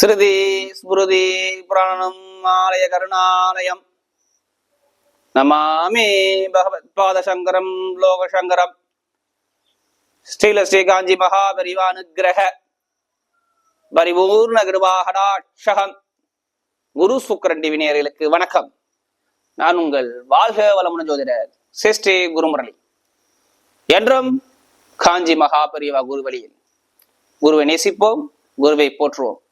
ஸ்ருதி ஸ்மிருதி புராணம் ஆலய கருணாலயம். நமாமி பகவத்பாத சங்கரம் லோகசங்கரம். ஸ்ரீல ஸ்ரீ காஞ்சி மகாபரிவானுகிரக பரிபூர்ண கிருபாகடாட்சகம். குரு சுக்கரன் டிவினியர்களுக்கு வணக்கம். நான் உங்கள் வாழ்க வளமுன ஜோதிடர் சிஸ்ரீ குருமுரளி. என்றும் காஞ்சி மகாபரிவா குருவழியில் குருவை நேசிப்போம் குருவை போற்றுவோம்.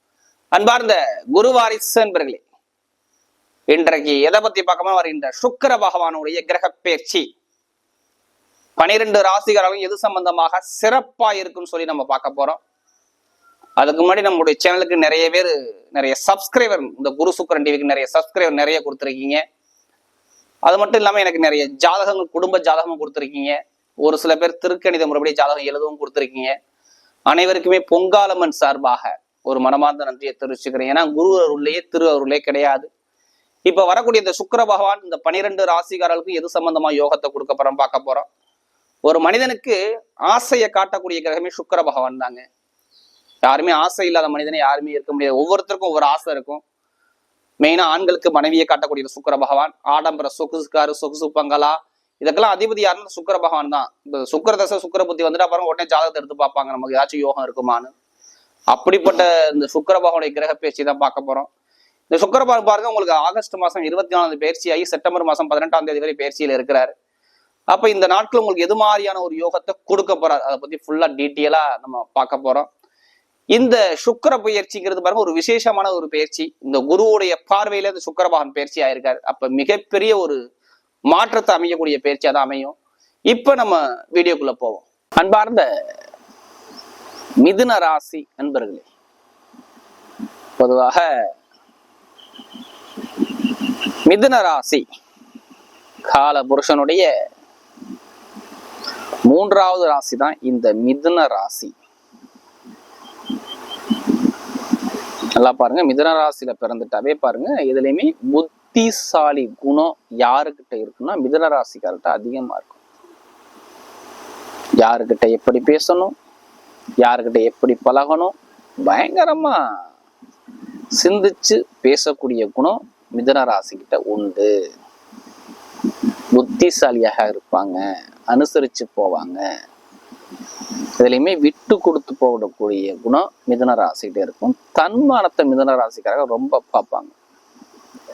அன்பார்ந்த குரு வாரிசு என்பர்களே இன்றைக்கு எதை பத்தி பார்க்கமா வருகின்ற சுக்கிர பகவானுடைய கிரக பயிற்சி. பனிரெண்டு ராசிகாரங்களும் எது சம்பந்தமாக சிறப்பா இருக்குன்னு சொல்லி நம்ம பார்க்க போறோம். அதுக்கு முன்னாடி நம்மளுடைய சேனலுக்கு நிறைய பேர் நிறைய சப்ஸ்கிரைபர் இந்த குரு சுக்கரன் டிவிக்கு நிறைய சப்ஸ்கிரைபர் நிறைய கொடுத்துருக்கீங்க. அது மட்டும் இல்லாமல் எனக்கு நிறைய ஜாதகங்கள் குடும்ப ஜாதகமும் கொடுத்துருக்கீங்க. ஒரு சில பேர் திருக்கணித முறைப்படி ஜாதகம் எழுதவும் கொடுத்துருக்கீங்க. அனைவருக்குமே பொங்காலம்மன் சார்பாக ஒரு மனமார்ந்த நன்றியை தெரிவிச்சுக்கிறேன். ஏன்னா குரு அருள்லேயே திரு அருளே கிடையாது. இப்ப வரக்கூடிய இந்த சுக்கிர பகவான் இந்த பனிரெண்டு ராசிகாரர்களுக்கு எது சம்பந்தமா யோகத்தை கொடுக்க போறோம் பார்க்க போறோம். ஒரு மனிதனுக்கு ஆசையை காட்டக்கூடிய கிரகமே சுக்கிர பகவான் தாங்க. யாருமே ஆசை இல்லாத மனிதனை யாருமே இருக்க முடியாது. ஒவ்வொருத்தருக்கும் ஒவ்வொரு ஆசை இருக்கும். மெயினா ஆண்களுக்கு மனைவியை காட்டக்கூடிய சுக்கிர பகவான் ஆடம்பர சொகுசுக்காரு சொகுசு பங்களா இதுக்கெல்லாம் அதிபதி யாருன்னு சுக்கர பகவான் தான். இந்த சுக்கர தசை சுக்கர புத்தி வந்துட்டு அப்புறம் உடனே ஜாதகத்தை எடுத்து பார்ப்பாங்க. நமக்கு ஏதாச்சும் யோகம் இருக்குமான்னு. அப்படிப்பட்ட இந்த சுக்கிர பகவானுடைய கிரக பயிற்சி தான் பார்க்க போறோம். இந்த சுக்கிர பகவான் பாருங்க உங்களுக்கு ஆகஸ்ட் மாசம் இருபத்தி நாலாவது பயிற்சியாகி செப்டம்பர் மாசம் பதினெட்டாம் தேதி வரை பயிற்சியில் இருக்கிறாரு. அப்ப இந்த நாட்கள் உங்களுக்கு எது மாதிரியான ஒரு யோகத்தை கொடுக்க போறாரு அதை பத்தி ஃபுல்லா டீட்டெயிலா நம்ம பார்க்க போறோம். இந்த சுக்கர பயிற்சிங்கிறது பாருங்க ஒரு விசேஷமான ஒரு பயிற்சி இந்த குருவுடைய பார்வையில இந்த சுக்கிர பயிற்சி ஆயிருக்காரு. அப்ப மிகப்பெரிய ஒரு மாற்றத்தை அமையக்கூடிய பயிற்சியா தான் அமையும். இப்ப நம்ம வீடியோக்குள்ள போவோம். அன்பார்ந்த மிதுன ராசி நண்பர்களே பொதுவாக மிதுன ராசி கால புருஷனுடைய மூன்றாவது ராசி தான் இந்த மிதுன ராசி. நல்லா பாருங்க மிதுன ராசியில பிறந்துட்டாவே பாருங்க இதுலயுமே புத்திசாலி குணம் யாருக்கிட்ட இருக்குன்னா மிதுன ராசிக்கார்கிட்ட அதிகமா இருக்கும். யாருக்கிட்ட எப்படி பேசணும் யாருக்கிட்ட எப்படி பழகணும்? பயங்கரமா சிந்திச்சு பேசக்கூடிய குணம் மிதன ராசிக்கிட்ட உண்டு. புத்திசாலியாக இருப்பாங்க அனுசரிச்சு போவாங்க. இதுலையுமே விட்டு கொடுத்து போகக்கூடிய குணம் மிதன ராசிக்கிட்ட இருக்கும். தன்மானத்தை மிதன ராசிக்காரங்க ரொம்ப பார்ப்பாங்க.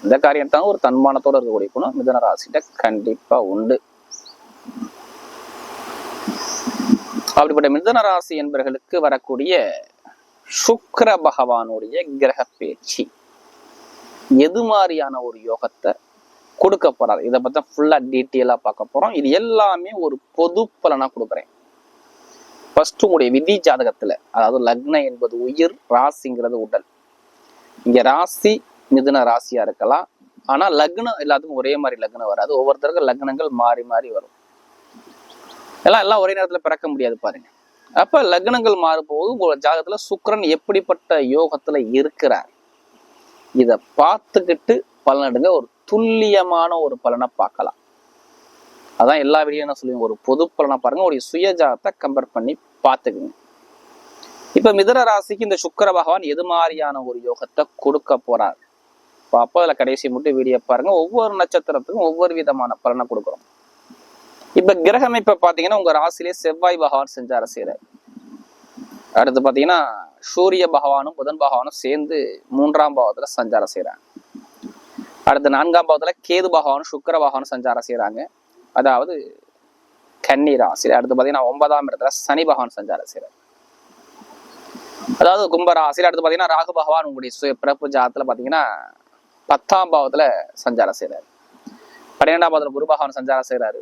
எந்த காரியத்தான் ஒரு தன்மானத்தோட இருக்கக்கூடிய குணம் மிதன ராசிகிட்ட கண்டிப்பா உண்டு. அப்படிப்பட்ட மிதன ராசி என்பவர்களுக்கு வரக்கூடிய சுக்கர பகவானுடைய கிரக பேச்சு. எது மாதிரியான ஒரு யோகத்தை கொடுக்க போறார்? இதை பத்தி ஃபுல்லா டீட்டெயிலா பார்க்க போறோம். இது எல்லாமே ஒரு பொது பலனா கொடுக்குறேன். ஃபர்ஸ்ட் உங்களுடைய விதி ஜாதகத்துல அதாவது லக்னம் என்பது உயிர் ராசிங்கிறது உடல். இங்க ராசி மிதுன ராசியா இருக்கலாம். ஆனா லக்னம் எல்லாத்துக்கும் ஒரே மாதிரி லக்னம் வராது. ஒவ்வொருத்தருக்கும் லக்னங்கள் மாறி மாறி வரும். எல்லாம் எல்லாம் ஒரே நேரத்துல பிறக்க முடியாது பாருங்க. அப்ப லக்னங்கள் மாறும்போது உங்களோட ஜாதகத்துல சுக்கரன் எப்படிப்பட்ட யோகத்துல இருக்கிறார்? இத பார்த்துக்கிட்டு பலனடுங்க ஒரு துல்லியமான ஒரு பலனை பார்க்கலாம். அதான் எல்லா வீடியோ என்ன சொல்லுவீங்க ஒரு பொது பலனை பாருங்க. ஒரு சுய ஜாதத்தை கம்பேர் பண்ணி பார்த்துக்குங்க. இப்ப மிதர ராசிக்கு இந்த சுக்கர பகவான் எது மாதிரியான ஒரு யோகத்தை கொடுக்க போறார்? அப்போ அதுல கடைசி மட்டும் வீடியோ பாருங்க. ஒவ்வொரு நட்சத்திரத்துக்கும் ஒவ்வொரு விதமான பலனை கொடுக்குறோம். இப்ப கிரகம் இப்ப பாத்தீங்கன்னா உங்க ராசிலே செவ்வாய் பகவான் செஞ்சார செய்யறாரு அடுத்து பாத்தீங்கன்னா சூரிய பகவானும் புதன் பகவானும் சேர்ந்து மூன்றாம் பாவத்துல சஞ்சாரம் செய்யறாங்க அடுத்து நான்காம் பாவத்துல கேது பகவானும் சுக்கர பகவானும் சஞ்சாரம் செய்யறாங்க அதாவது கன்னி ராசி அடுத்து பாத்தீங்கன்னா ஒன்பதாம் இடத்துல சனி பகவான் சஞ்சாரம் செய்யறாரு அதாவது கும்ப ராசியில அடுத்து பாத்தீங்கன்னா ராகு பகவான் உங்களுடைய பிறப்பு ஜாதத்துல பாத்தீங்கன்னா பத்தாம் பாவத்துல சஞ்சாரம் செய்யறாரு பன்னிரெண்டாம் பாவத்துல குரு பகவான் சஞ்சாரம் செய்யறாரு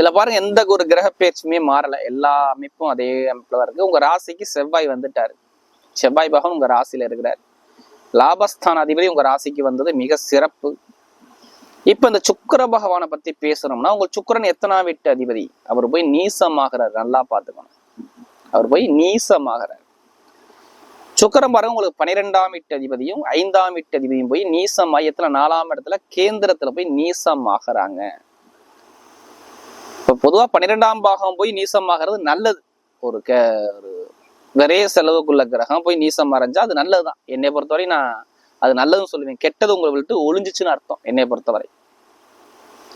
இதுல பாருங்க எந்த ஒரு கிரக பேச்சுமே மாறல. எல்லா அமைப்பும் அதே அமைப்புல தான் இருக்கு. உங்க ராசிக்கு செவ்வாய் வந்துட்டாரு. செவ்வாய் பகவான் உங்க ராசியில இருக்கிறார். லாபஸ்தான அதிபதி உங்க ராசிக்கு வந்தது மிக சிறப்பு. இப்ப இந்த சுக்கிர பகவானை பத்தி பேசணும்னா உங்க சுக்கிரன் எத்தனாம் வீட்டு அதிபதி? அவர் போய் நீசமாகிறார். நல்லா பாத்துக்கணும் அவர் போய் நீசமாகிறார். சுக்கரம் பாருங்க உங்களுக்கு பன்னிரெண்டாம் வீட்டு அதிபதியும் ஐந்தாம் வீட்டு அதிபதியும் போய் நீசம் மையத்துல நாலாம் இடத்துல கேந்திரத்துல போய் நீசம் இப்ப பொதுவா பன்னிரெண்டாம் பாகம் போய் நீசமாகிறது நல்லது. ஒரு கே ஒரு நிறைய செலவுக்குள்ள கிரகம் போய் நீசம் அரைஞ்சா அது நல்லதுதான். என்னை பொறுத்தவரை நான் அது நல்லதுன்னு சொல்லுவேன். கெட்டது உங்களை விட்டு ஒளிஞ்சிச்சுன்னு அர்த்தம் என்னை பொறுத்தவரை.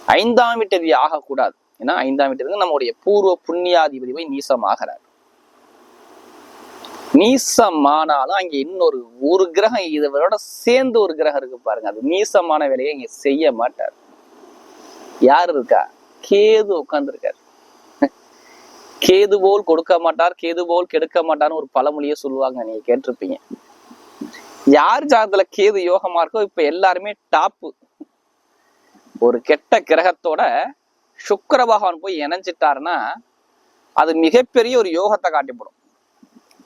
ஐந்தாம் வீட்டதி ஆகக்கூடாது. ஏன்னா ஐந்தாம் வீட்டுக்கு நம்முடைய பூர்வ புண்ணியாதிபதி போய் நீசம் ஆகிறார் நீசமானாலும் அங்க இன்னொரு ஒரு கிரகம் இதோட சேர்ந்து ஒரு கிரகம் இருக்கு பாருங்க. அது நீசமான வேலையை இங்க செய்ய மாட்டார். யார் இருக்கா? கேது உட்கார்ந்துருக்காரு. கேது போல் கொடுக்க மாட்டார் கேது போல் கெடுக்க மாட்டார்னு ஒரு பழமொழியே சொல்லுவாங்க நீங்க கேட்டிருப்பீங்க. யார் ஜாதத்துல கேது யோகமா இருக்கோ இப்ப எல்லாருமே டாப்பு ஒரு கெட்ட கிரகத்தோட சுக்கர பகவான் போய் இணைஞ்சிட்டாருன்னா அது மிகப்பெரிய ஒரு யோகத்தை காட்டிப்படும்.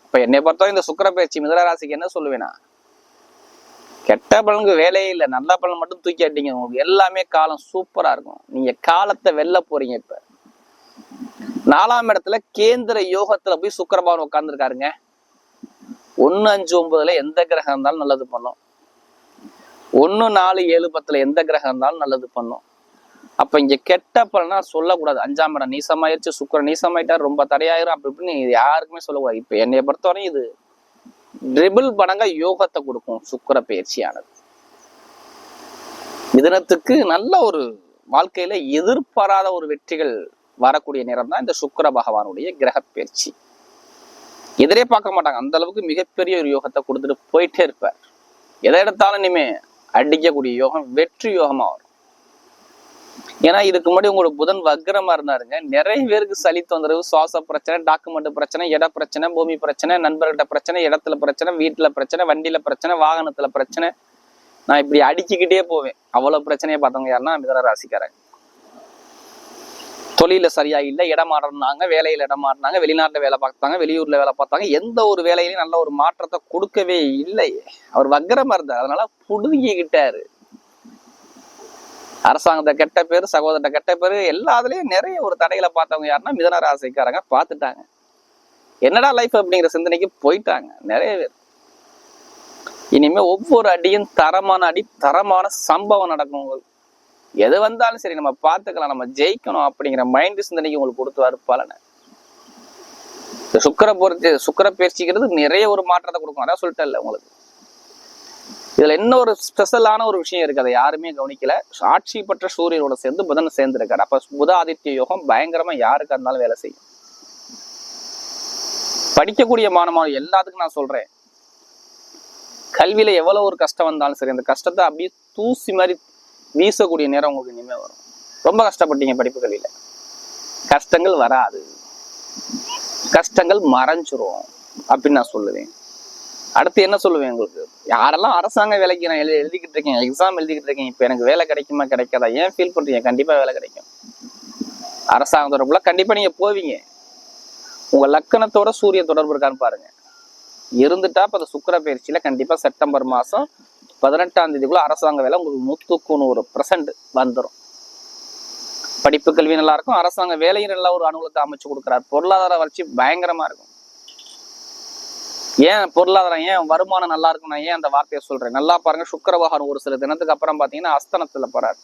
இப்ப என்னை பொறுத்தவரை இந்த சுக்கர பயிற்சி மிதன ராசிக்கு என்ன சொல்லுவேன்னா கெட்ட பலனுக்கு வேலையே இல்லை. நல்ல பலன் மட்டும் தூக்கி அடிங்க. உங்களுக்கு எல்லாமே காலம் சூப்பரா இருக்கும். நீங்க காலத்தை வெல்ல போறீங்க இப்ப. நாலாம் இடத்துல கேந்திர யோகத்துல போய் சுக்கரபவன் உட்காந்துருக்காருங்க உட்கார்ந்துருக்காருங்க. ஒன்னு அஞ்சு ஒன்பதுல எந்த கிரகம் இருந்தாலும் நல்லது பண்ணும். ஒன்னு நாலு ஏழு பத்துல எந்த கிரகம் இருந்தாலும் நல்லது பண்ணும். அப்ப இங்க கெட்ட பலனா சொல்லக்கூடாது. அஞ்சாம் இடம் நீசமாயிருச்சு. சுக்கரன் நீசமாயிட்டா ரொம்ப தடையாயிரும். அப்படி இப்படின்னு யாருக்குமே சொல்லக்கூடாது. இப்ப என்னைய பொறுத்தவரையும் இது ட்ரிபிள் படங்க யோகத்தை கொடுக்கும் சுக்கிர பயிற்சியானது. மிதனத்துக்கு நல்ல ஒரு வாழ்க்கையில எதிர்பாராத ஒரு வெற்றிகள் வரக்கூடிய நேரம் தான் இந்த சுக்கிர பகவானுடைய கிரக பயிற்சி. எதிரே பார்க்க மாட்டாங்க. அந்த அளவுக்கு மிகப்பெரிய ஒரு யோகத்தை கொடுத்துட்டு போயிட்டே இருப்பார். எதை எடுத்தாலும் இனிமே அடிக்கக்கூடிய யோகம் வெற்றி யோகமா வரும். ஏன்னா இதுக்கு முன்னாடி உங்களோட புதன் வக்கரமா இருந்தாருங்க. நிறைய பேருக்கு சளி தொந்தரவு சுவாச பிரச்சனை டாக்குமெண்ட் பிரச்சனை இட பிரச்சனை பூமி பிரச்சனை நண்பர்கிட்ட பிரச்சனை இடத்துல பிரச்சனை வீட்டுல பிரச்சனை வண்டியில பிரச்சனை வாகனத்துல பிரச்சனை. நான் இப்படி அடிச்சுக்கிட்டே போவேன். அவ்வளவு பிரச்சனையை பார்த்தவங்க யாருன்னா மிதன ராசிக்காரன் தொழில சரியா இல்லை இடம் மாறினாங்க வேலையில இடம் மாறினாங்க வெளிநாட்டுல வேலை பார்த்தாங்க வெளியூர்ல வேலை பார்த்தாங்க. எந்த ஒரு வேலையிலையும் நல்ல ஒரு மாற்றத்தை கொடுக்கவே இல்லை அவர் வக்கரமா இருந்தார். அதனால புடுங்கிக்கிட்டாரு. அரசாங்கத்தை கெட்ட பேர் சகோதரத்தை கெட்ட பேர் எல்லாத்துலேயும் நிறைய ஒரு தடைகளை பார்த்தவங்க யாருன்னா மிதன ராசிக்காரங்க பார்த்துட்டாங்க. என்னடா லைஃப் அப்படிங்கிற சிந்தனைக்கு போயிட்டாங்க நிறைய பேர். இனிமே ஒவ்வொரு அடியும் தரமான அடி தரமான சம்பவம் நடக்கும் உங்களுக்கு. எது வந்தாலும் சரி நம்ம பார்த்துக்கலாம் நம்ம ஜெயிக்கணும் அப்படிங்கிற மைண்ட் சிந்தனைக்கு உங்களுக்கு கொடுத்துவாரு பலனை. சுக்கர பொறுத்து சுக்கர பயிற்சிக்கிறது நிறைய ஒரு மாற்றத்தை கொடுக்கும். அதான் சொல்லிட்டேன் உங்களுக்கு. இதுல என்ன ஒரு ஸ்பெஷலான ஒரு விஷயம் இருக்கு? அதை யாருமே கவனிக்கல. ஆட்சி பெற்ற சூரியனோட சேர்ந்து புதன் சேர்ந்திருக்காரு. அப்ப புதாதித்ய யோகம் பயங்கரமா யாருக்கா இருந்தாலும் வேலை செய்யும். படிக்கக்கூடிய மாணவன் எல்லாத்துக்கும் நான் சொல்றேன். கல்வியில எவ்வளவு ஒரு கஷ்டம் வந்தாலும் சரி அந்த கஷ்டத்தை அப்படியே தூசி மாதிரி வீசக்கூடிய நேரம் உங்களுக்கு இனிமே வரும். ரொம்ப கஷ்டப்பட்டீங்க படிப்பு கல்வியில. கஷ்டங்கள் வராது. கஷ்டங்கள் மறைஞ்சிரும் அப்படின்னு நான் சொல்லுவேன். அடுத்து என்ன சொல்லுவேன் உங்களுக்கு? யாரெல்லாம் அரசாங்க வேலைக்கு நான் எழு எழுதிக்கிட்டு இருக்கேன் எக்ஸாம் எழுதிக்கிட்டு இருக்கேன் இப்போ எனக்கு வேலை கிடைக்குமா கிடைக்காதா? ஏன் ஃபீல் பண்ணுறீங்க கண்டிப்பா வேலை கிடைக்கும். அரசாங்க தொடர்புல கண்டிப்பா நீங்க போவீங்க. உங்க லக்கணத்தோட சூரிய தொடர்பு இருக்கான்னு பாருங்க. இருந்துட்டா இப்ப அந்த சுக்கிர பயிற்சியில கண்டிப்பா செப்டம்பர் மாசம் பதினெட்டாம் தேதிக்குள்ள அரசாங்க வேலை உங்களுக்கு நூற்றுக்கு நூறு பர்சன்ட் வந்துடும் படிப்பு கல்வி நல்லா இருக்கும் அரசாங்க வேலையும் நல்லா ஒரு அனுகூலத்தை அமைச்சு கொடுக்குறாரு. பொருளாதார வளர்ச்சி பயங்கரமா இருக்கும். ஏன் பொருளாதாரம் ஏன் வருமானம் நல்லா இருக்கும் நான் ஏன் அந்த வார்த்தையை சொல்றேன்? நல்லா பாருங்க சுக்கரவாகனம் ஒரு சில தினத்துக்கு அப்புறம் பாத்தீங்கன்னா அஸ்தனத்துல போறாரு.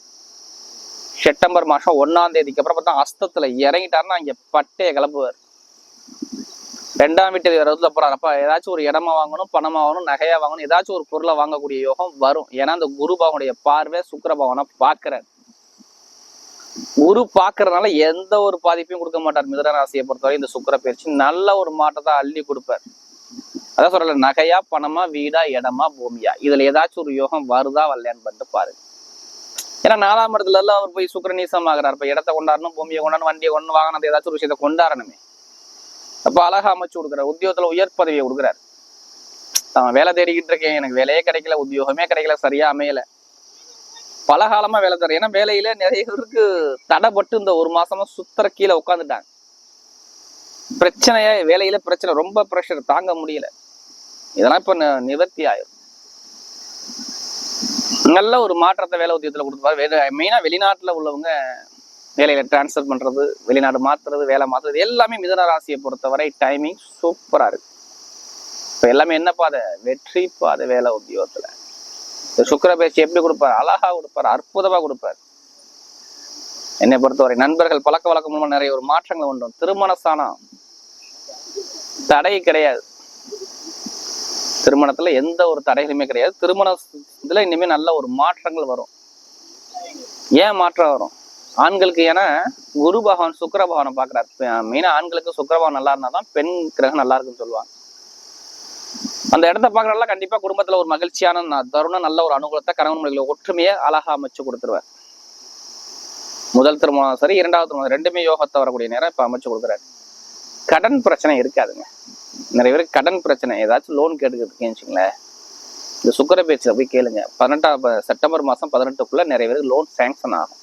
செப்டம்பர் மாசம் ஒன்னாம் தேதிக்கு அப்புறம் பார்த்தா அஸ்தத்துல இறங்கிட்டாருன்னா இங்க பட்டைய கிளப்புவார் ரெண்டாம் வீட்டு இருபதுல போறாரு. அப்ப ஏதாச்சும் ஒரு இடமா வாங்கணும் பணமா வாங்கணும் நகையா வாங்கணும் ஏதாச்சும் ஒரு பொருளை வாங்கக்கூடிய யோகம் வரும். ஏன்னா அந்த குரு பகவானுடைய பார்வை சுக்கிர பாக்குறாரு குரு பாக்குறதுனால எந்த ஒரு பாதிப்பையும் கொடுக்க மாட்டார். மிதன ராசியை பொறுத்தவரை இந்த சுக்கிர பயிற்சி நல்ல ஒரு மாற்றத்தை அள்ளி கொடுப்பார். அதான் சொல்றல நகையா பணமா வீடா இடமா பூமியா? இதுல ஏதாச்சும் ஒரு யோகம் வருதா வரலையான்னு பண்ணிட்டு பாருங்க. ஏன்னா நாலாம் இடத்துல எல்லாம் அவர் போய் சுக்கரநீசம் ஆகிறார் இப்ப இடத்த கொண்டாடணும் பூமியை கொண்டாடணும் வண்டியை கொண்டு அந்த ஏதாச்சும் ஒரு விஷயத்தை கொண்டாடணுமே. அப்ப அழகா அமைச்சு கொடுக்குறாரு. உத்தியோகத்துல உயர் பதவியை கொடுக்குறாரு. நான் வேலை தேடிக்கிட்டு இருக்கேன். எனக்கு வேலையே கிடைக்கல உத்தியோகமே கிடைக்கல சரியா அமையல. பல காலமா வேலை தரேன் ஏன்னா வேலையில நிறைய பேருக்கு தடைப்பட்டு இந்த ஒரு மாசமா சுத்தர கீழே உட்காந்துட்டாங்க பிரச்சனையா வேலையில பிரச்சனை. ரொம்ப ப்ரெஷர் தாங்க முடியல. இதெல்லாம் இப்ப நிவர்த்தி ஆயிரும். நல்ல ஒரு மாற்றத்தை வேலை உத்தியத்தில் கொடுத்துருப்பாரு. மெயினா வெளிநாட்டுல உள்ளவங்க வேலையில டிரான்ஸ்ஃபர் பண்றது வெளிநாடு மாத்துறது வேலை மாத்துறது எல்லாமே மிதன ராசியை பொறுத்தவரை டைமிங் சூப்பரா இருக்கு. இப்போ எல்லாமே என்ன பாதை வெற்றி பாதை வேலை உத்தியோகத்துல. இந்த சுக்கிர பேச்சு எப்படி கொடுப்பார்? அழகா கொடுப்பார் அற்புதமா கொடுப்பார். என்னை பொறுத்தவரை நண்பர்கள் பழக்க வழக்கம் மூலமாக நிறைய ஒரு மாற்றங்கள் உண்டு. திருமண ஸ்தானம் தடை கிடையாது. திருமணத்துல எந்த ஒரு தடைகளுமே கிடையாது. திருமணத்தில் இனிமே நல்ல ஒரு மாற்றங்கள் வரும். ஏன் மாற்றம் வரும்? ஆண்களுக்கு ஏன்னா குரு பகவான் சுக்கர பகவானை பாக்குறாரு மெயினாக ஆண்களுக்கு சுக்கர பகவான் நல்லா இருந்தால் தான் பெண் கிரகம் நல்லா இருக்குன்னு சொல்லுவாங்க. அந்த இடத்த பாக்குறதுல கண்டிப்பா குடும்பத்துல ஒரு மகிழ்ச்சியான தருணம் நல்ல ஒரு அனுகூலத்தை கணவன் மொழிகளை ஒற்றுமையை அழகா அமைச்சு கொடுத்துருவார். முதல் திருமணம் சரி இரண்டாவது திருமணம் ரெண்டுமே யோகத்தை வரக்கூடிய நேரம் இப்ப அமைச்சு கொடுக்குறாரு. கடன் பிரச்சனை இருக்காதுங்க. நிறைய பேருக்கு கடன் பிரச்சனை. ஏதாச்சும் லோன் கேட்டுக்கிட்டு வச்சுங்களேன் இந்த சுக்கர பேச்சில் போய் கேளுங்க. பதினெட்டாம் செப்டம்பர் மாதம் பதினெட்டுக்குள்ளே நிறைய பேருக்கு லோன் சேங்ஷன் ஆகும்.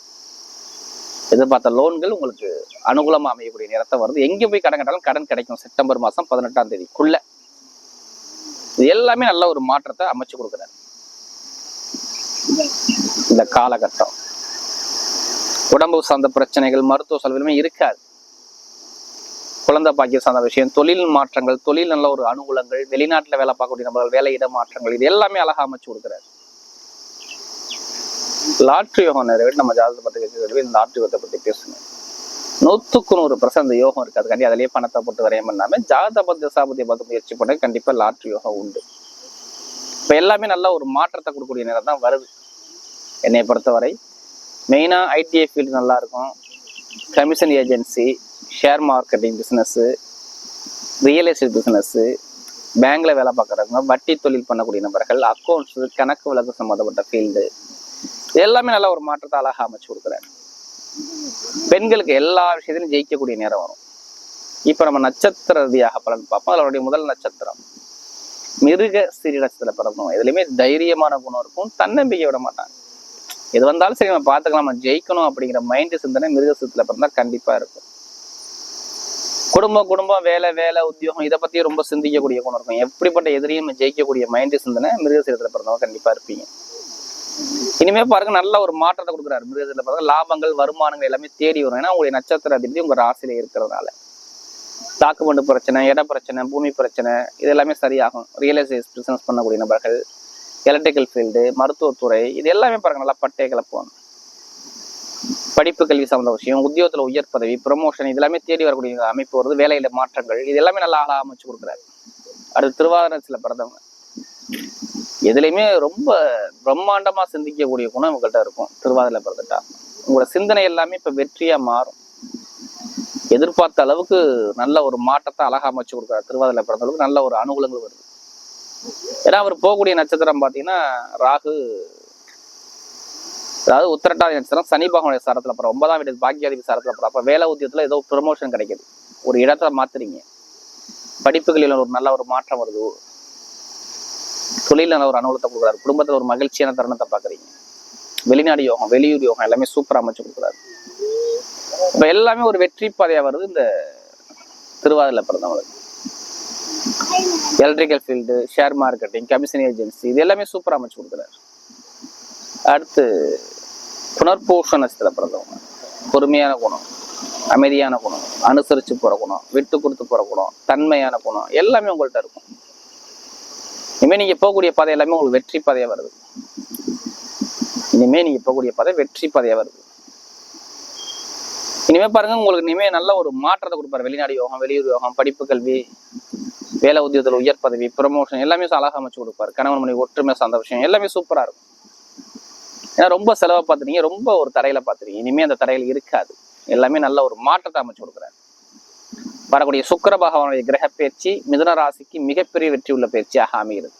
எதிர்பார்த்த லோன்கள் உங்களுக்கு அனுகூலமாக அமையக்கூடிய நேரத்தை வருது. எங்கே போய் கடன் கேட்டாலும் கடன் கிடைக்கும். செப்டம்பர் மாதம் பதினெட்டாம் தேதிக்குள்ளே. இது எல்லாமே நல்ல ஒரு மாற்றத்தை அமைச்சு கொடுக்குறாரு. இந்த காலகட்டம். உடம்பு சார்ந்த பிரச்சனைகள் மருத்துவ செலவிலுமே இருக்காது. குழந்தை பாக்கியம் சார்ந்த விஷயம் தொழில் மாற்றங்கள் தொழில் நல்ல ஒரு அனுகூலங்கள் வெளிநாட்டில் வேலை பார்க்கக்கூடிய நபர்கள் வேலையிட மாற்றங்கள் இது எல்லாமே அழகா அமைச்சு கொடுக்குறாரு. லாட்ரி யோகம் நிறைய நம்ம ஜாதகத்தை பத்தி பேசுறது இந்த லாட்ரி யோகத்தை பற்றி பேசுங்க. நூற்றுக்கு நூறு பர்சன்ட் அந்த யோகம் இருக்கு. அதுக்காண்டி அதிலேயே பணத்தை போட்டு வரையம் பண்ணாமல் ஜாதக பத்தி சாபத்திய பார்த்து முயற்சி பண்ண கண்டிப்பாக லாட்ரி யோகம் உண்டு. இப்போ எல்லாமே நல்ல ஒரு மாற்றத்தை கொடுக்கக்கூடிய நேரம் தான் வருது. என்னை பொறுத்தவரை மெயினாக ஐடிஐ ஃபீல்டு நல்லா இருக்கும். Commission agency share marketing business real estate business பேங்க்ல வேலை பார்க்குறவங்க வட்டி தொழில் பண்ணக்கூடிய நபர்கள் அக்கௌண்ட்ஸு கணக்கு வழக்கு சம்மந்தப்பட்ட ஃபீல்டு எல்லாமே நல்ல ஒரு மாற்றத்தை அழகாக அமைச்சு கொடுக்குறாரு. பெண்களுக்கு எல்லா விஷயத்திலும் ஜெயிக்கக்கூடிய நேரம் வரும். இப்போ நம்ம நட்சத்திர ரீதியாக பலன் பார்ப்போம். அதனுடைய முதல் நட்சத்திரம் மிருக சிறி நட்சத்திர பிறந்தவங்க எதுலையுமே தைரியமான குணம் இருக்கும். தன்னம்பிக்கை விட மாட்டாங்க. எது வந்தாலும் சரி நம்ம பார்த்துக்கலாம். நம்ம ஜெயிக்கணும் அப்படிங்கிற மைண்டு சிந்தனை மிருகசத்துல பிறந்தால் கண்டிப்பாக இருக்கும். குடும்பம் குடும்பம் வேலை வேலை உத்தியோகம் இதை பத்தி ரொம்ப சிந்திக்கக்கூடிய குணம் இருக்கும். எப்படிப்பட்ட எதிரியும் ஜெயிக்கக்கூடிய மைண்ட் சிந்தனை மிருகசீரத்துல பிறந்தவங்க கண்டிப்பா இருப்பீங்க. இனிமே பாருங்க நல்ல ஒரு மாற்றத்தை கொடுக்குறாரு மிருகசீரத்துல பாருங்க லாபங்கள் வருமானங்கள் எல்லாமே தேடி வரும். ஏன்னா உங்களுடைய நட்சத்திர அதிபதி உங்க ராசியில இருக்கிறதுனால. டாக்குமெண்ட் பிரச்சனை இட பிரச்சனை பூமி பிரச்சனை இது எல்லாமே சரியாகும். ரியல் எஸ்டேட் பிசினஸ் பண்ணக்கூடிய நபர்கள் எலக்ட்ரிக்கல் ஃபீல்டு மருத்துவத்துறை இது எல்லாமே பாருங்க நல்லா பட்டை கிளப்புவாங்க. படிப்பு கல்வி சார்ந்த விஷயம் உத்தியோகத்துல உயர் பதவி ப்ரொமோஷன் இது எல்லாமே தேடி வரக்கூடிய அமைப்பு வருது வேலையில மாற்றங்கள் இது எல்லாமே நல்லா ஆளாக அமைச்சு கொடுக்குறாரு. அடுத்து திருவாதிரத்துல பிறந்தவங்க. எதுலையுமே ரொம்ப பிரம்மாண்டமா சிந்திக்கக்கூடிய குணம் உங்கள்கிட்ட இருக்கும் திருவாதிரை பிறந்துட்டா. உங்களோட சிந்தனை எல்லாமே இப்ப வெற்றியா மாறும். எதிர்பார்த்த அளவுக்கு நல்ல ஒரு மாற்றத்தை அழகா அமைச்சு கொடுக்குறாரு திருவாதிரை பிறந்தளவுக்கு நல்ல ஒரு அனுகூலங்கள் வருது. ஏன்னா அவர் போகக்கூடிய நட்சத்திரம் பார்த்தீங்கன்னா ராகு அதாவது உத்திரட்டாதி நட்சத்திரம் சனி பகவானுடைய சாரத்தில் அப்புறம் ஒன்பதாம் வீடு பாக்கியாதிபதி சாரத்தில் அப்புறம் அப்போ வேலை ஊதியத்தில் ஏதோ ப்ரொமோஷன் கிடைக்குது. ஒரு இடத்துல மாத்துறீங்க. படிப்புகளில் ஒரு நல்ல ஒரு மாற்றம் வருது. தொழிலில் நல்ல ஒரு அனுகூலத்தை கொடுக்குறாரு. குடும்பத்துல ஒரு மகிழ்ச்சியான தருணத்தை பாக்குறீங்க வெளிநாடு யோகம் வெளியூர் யோகம் எல்லாமே சூப்பராக அமைச்சு கொடுக்குறாரு. இப்ப எல்லாமே ஒரு வெற்றி பாதையா வருது இந்த திருவாதிரில் பிறந்தவங்களுக்கு electrical field share marketing commission agency இது எல்லாமே சூப்பராக அமைச்சு கொடுக்குறாரு. அடுத்து புனர்பூஷ நட்சத்திர பிறந்தவங்க பொறுமையான குணம் அமைதியான குணம் அனுசரிச்சு போற குணம் விட்டு கொடுத்து போற குணம் தன்மையான குணம் எல்லாமே உங்கள்கிட்ட இருக்கும். இனிமே நீங்க போகக்கூடிய பாதை எல்லாமே உங்களுக்கு வெற்றி பாதையாக வருது. இனிமே நீங்க போகக்கூடிய பாதை வெற்றி பாதையாக வருது. இனிமே பாருங்க உங்களுக்கு இனிமே நல்ல ஒரு மாற்றத்தை கொடுப்பாரு. வெளிநாடு யோகம் வெளியூர் யோகம் படிப்பு கல்வி வேலை உத்தியோகத்தில் உயர் பதவி ப்ரமோஷன் எல்லாமே அழகாக அமைச்சு கொடுப்பாரு. கணவன் மனைவி ஒற்றுமை சார்ந்த விஷயம் எல்லாமே சூப்பரா இருக்கும். ஏன்னா ரொம்ப செலவை பார்த்துட்டீங்க ரொம்ப ஒரு தரையில பார்த்துட்டீங்க. இனிமே அந்த தரையில இருக்காது. எல்லாமே நல்ல ஒரு மாற்றத்தை அமைச்சு கொடுக்குறாரு. வரக்கூடிய சுக்கர பகவானுடைய கிரக பயிற்சி மிதன ராசிக்கு மிகப்பெரிய வெற்றி உள்ள பயிற்சியாக அமைகிறது.